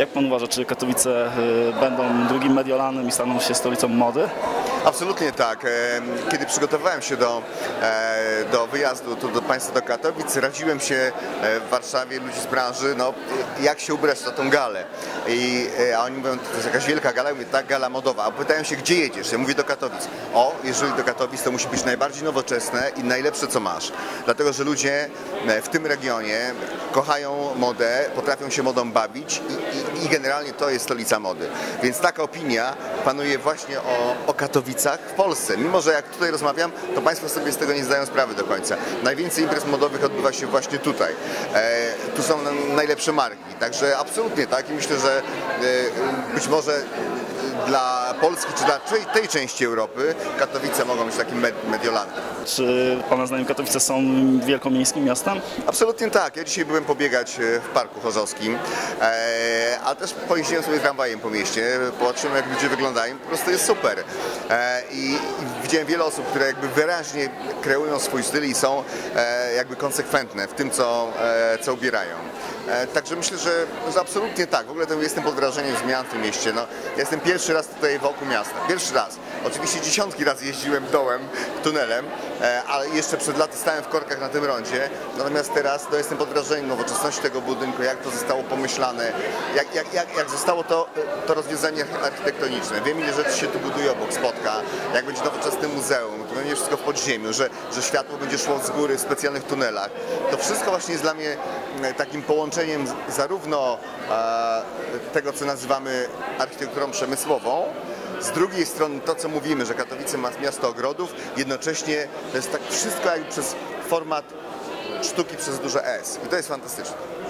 Jak pan uważa, czy Katowice y, będą drugim Mediolanem i staną się stolicą mody? Absolutnie tak. Em, Kiedy przygotowywałem się do, e, do wyjazdu tu do Państwa do Katowic, radziłem się e, w Warszawie ludzi z branży, no, jak się ubrać na tą galę. I, e, a oni mówią, to jest jakaś wielka gala, mówię, tak, gala modowa. A pytają się, gdzie jedziesz? Ja mówię, do Katowic. O, jeżeli do Katowic, to musi być najbardziej nowoczesne i najlepsze, co masz. Dlatego, że ludzie e, w tym regionie kochają modę, potrafią się modą bawić i, i, i generalnie to jest stolica mody. Więc taka opinia panuje właśnie o, o Katowicach w Polsce. Mimo, że jak tutaj rozmawiam, to Państwo sobie z tego nie zdają sprawy do końca. Najwięcej imprez modowych odbywa się właśnie tutaj. E, tu są na- najlepsze marki. Także absolutnie tak i myślę, że e, być może dla Polski czy dla tej, części Europy Katowice mogą być takim med- mediolanem. Czy pana zdaniem Katowice są wielkomiejskim miastem? Absolutnie tak. Ja dzisiaj byłem pobiegać e, w Parku Chorzowskim, e, a też pojeździłem sobie tramwajem po mieście, popatrzyłem jak ludzie wyglądają, po prostu jest super. E, i, widziałem wiele osób, które jakby wyraźnie kreują swój styl i są jakby konsekwentne w tym, co, co ubierają. Także myślę, że, że absolutnie tak. W ogóle to jestem pod wrażeniem zmian w tym mieście. No, ja jestem pierwszy raz tutaj wokół miasta. Pierwszy raz. Oczywiście dziesiątki razy jeździłem dołem, tunelem, e, ale jeszcze przed laty stałem w korkach na tym rondzie. Natomiast teraz no, jestem pod wrażeniem nowoczesności tego budynku, jak to zostało pomyślane, jak, jak, jak, jak zostało to, to rozwiązanie architektoniczne. Wiem, ile rzeczy się tu buduje obok spotka, jak będzie nowoczesne muzeum, to będzie wszystko w podziemiu, że, że światło będzie szło z góry w specjalnych tunelach. To wszystko właśnie jest dla mnie e, takim połączeniem zarówno e, tego, co nazywamy architekturą przemysłową, z drugiej strony to, co mówimy, że Katowice ma miasto ogrodów, jednocześnie to jest tak wszystko jakby przez format sztuki przez duże S. I to jest fantastyczne.